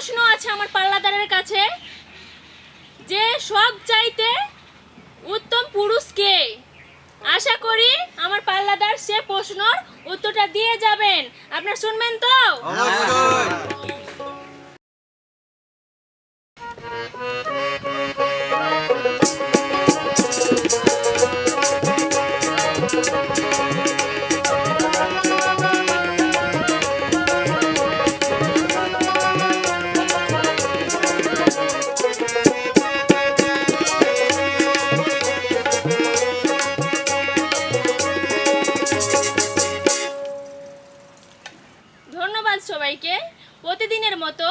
প্রশ্ন আছে আমার পাল্লাদারের কাছে যে সব চাইতে উত্তম পুরুষ কে? আশা করি আমার পাল্লাদার সে প্রশ্নর উত্তরটা দিয়ে যাবেন। আপনারা শুনবেন তো? সবাইকে প্রতিদিনের মতো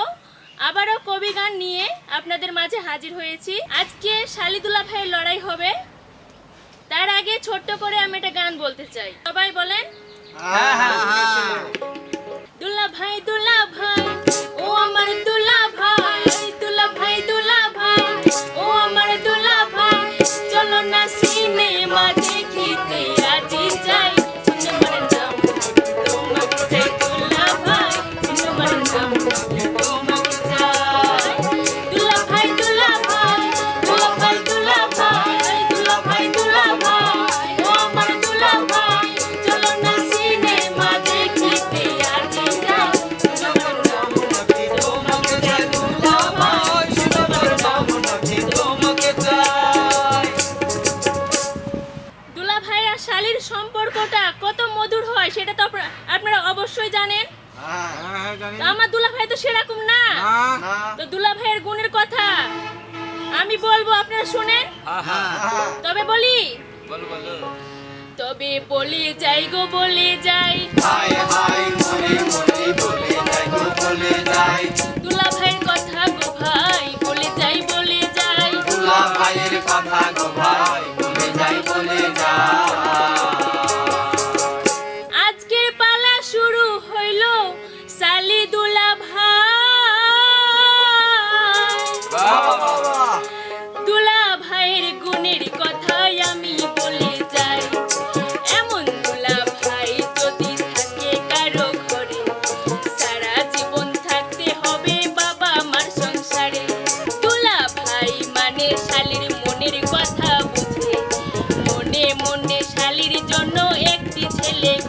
আবারও কবি গান নিয়ে আপনাদের মাঝে হাজির হয়েছি। আজকে শালিদুল্লা ভাইয়ের লড়াই হবে। তার আগে ছোট্ট করে আমি একটা গান বলতে চাই। সবাই বলেন। অবশ্যই জানেন। আমার দুলা ভাই তো সেরকম না। তো দুলা ভাইয়ের গুণের কথা আমি বলব আপনারা শুনেন। তবে বলি। তবে বলি যাই গো বলে যাই।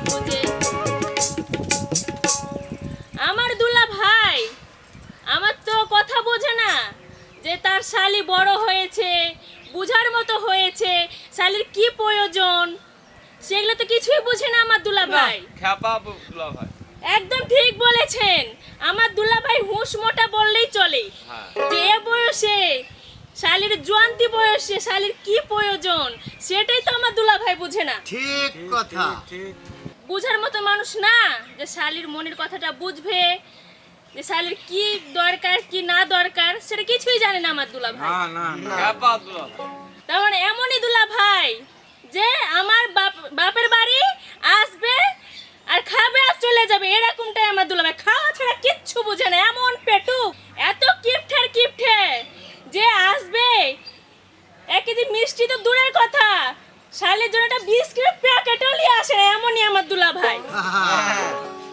খুঁজে আমার দুলা ভাই আমার তো কথা বোঝে না যে তার শালি বড় হয়েছে বুঝার মতো হয়েছে শালির কি প্রয়োজন? সেগুলো তো কিছুই বুঝে না আমার দুলা ভাই। খ্যাপা বুলা ভাই। একদম ঠিক বলেছেন। আমার দুলা ভাই হুঁশ মোটা বললেই চলে। হ্যাঁ। যে বয়সে শালির জোয়ান্তি বয়সে শালির কি প্রয়োজন? সেটাই তো আমার দুলা ভাই বুঝে না। ঠিক কথা। বুঝার মতো মানুষ না যে শালির মনের কথাটা বুঝবে যে শালির কি দরকার কি না দরকার সেটা কিছুই জানে না আমার দুলা ভাই খ্যাপা দুলা তার মানে এমনই দুলা ভাই যে আমার বাপ বাপের বাড়ি আসবে আর খাবে আর চলে যাবে এরকমটাই আমার দুলা ভাই খাওয়া ছাড়া কিচ্ছু বুঝে না এমন পেটু এত কিপঠের কিপঠে যে আসবে এক কেজি মিষ্টি তো দূরের কথা শালের জন্য একটা বিস্কিট প্যাকেটও নিয়ে আসে না, এমনই আমার দুলা ভাই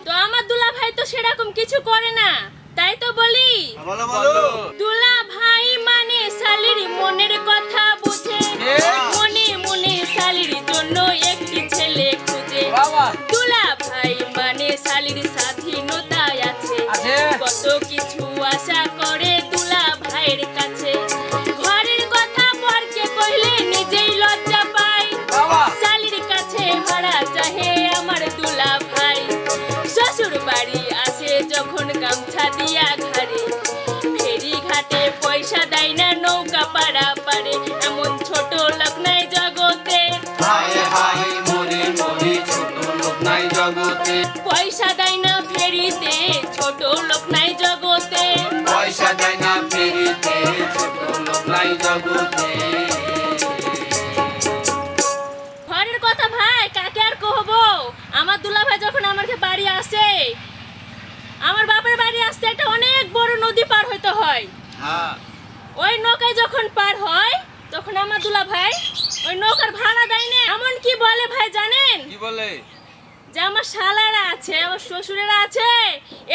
তো আমার দুলা ভাই তো সেরকম কিছু করে না তাই তো বলি দুলা ভাই মানে শালির মনের কথা বুঝে মনে মনে শালির জন্য ঘরের কথা ভাই কাকে আর কহবো? আমার দুলা ভাই যখন আমার বাড়ি আসে আমার বাপের বাড়ি আসতে একটা অনেক বড় নদী পার হইতে হয়। হ্যাঁ। ওই নৌকায় যখন পার হয় তখন আমার দুলা ভাই ওই নৌকার ভাড়া দেয় না। এমন কি বলে ভাই জানেন? কি বলে? যে আমার শালারা আছে আমার শ্বশুরেরা আছে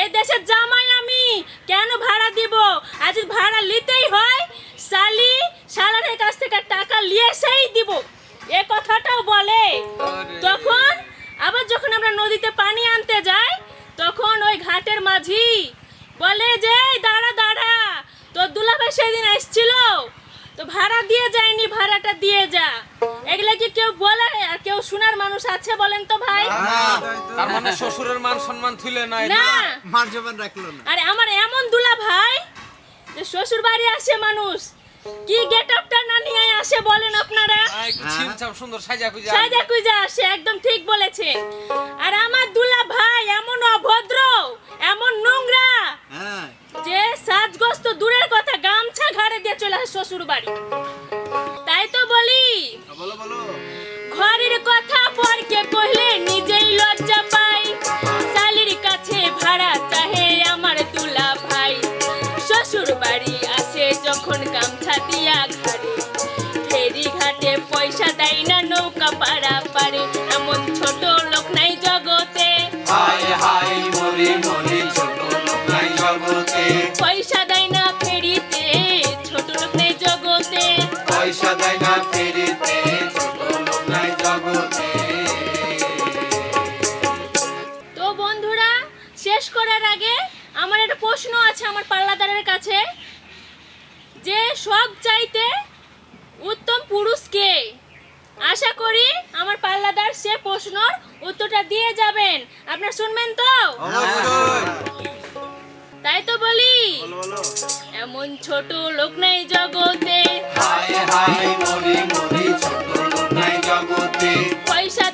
এই দেশের জামাই আমি। কেন ভাড়া দিব? আর যদি ভাড়া নিতেই হয় শালি শালারের কাছ থেকে টাকা নিয়ে সেই দিব এ কথাটাও বলে। তখন আবার যখন আমরা নদীতে পানি আনতে যাই তখন ওই ঘাটের মাঝি বলে যে দাঁড়া দাঁড়া তোর দুলাভাই সেদিন আসছিল তো ভাড়া দিয়ে যায়নি ভাড়াটা দিয়ে যা। এগুলা কি কেউ বলে? আর কেউ শোনার মানুষ আছে বলেন তো ভাই? তার মানে শ্বশুরের মান সম্মান থুলে নাই না। মান সম্মান রাখল না। আরে আমার এমন দুলা ভাই যে শ্বশুর বাড়ি আসে মানুষ কি গেট আপটা না নিয়ে আসে বলেন আপনারা? ছিমছাম সুন্দর সাজা খুঁজা সাজা কুজা আসে একদম ঠিক বলেছে। আর আমার দুলা ভাই এমন অভদ্র এমন নোংরা হ্যাঁ। যে সাজগস্ত দূরের কথা গামছা ঘাড়ে দিয়ে চলে আসে শ্বশুর বাড়ি তাই তো বলি বলো বলো। ঘরের কথা পরকে কইলে নিজেই লজ্জা পাই শালির কাছে ভাড়া চাহে আমার দুলা ভাই। শ্বশুর বাড়ি আসে যখন নৌকা পারে এমন ছোট লোক নাই জগতে। হায় হায় মরি মরি ছোট লোক নাই জগতে। পয়সা দেয় না ফেরিতে ছোট লোক নেই জগতে। পয়সা দেয় না ফেরিতে ছোট লোক নাই জগতে। তো বন্ধুরা শেষ করার আগে আমার একটা প্রশ্ন আছে আমার পাল্লাদারের কাছে। যে সব চাইতে উত্তম পুরুষ কে? আশা করি আমার পাল্লাদার সে প্রশ্নর উত্তরটা দিয়ে যাবেন। আপনারা শুনবেন তো? তাই তো বলি বলো বলো। এমন ছোট লোক নাই জগতে। মরি মরি ছোট লোক নাই জগতে। পয়সা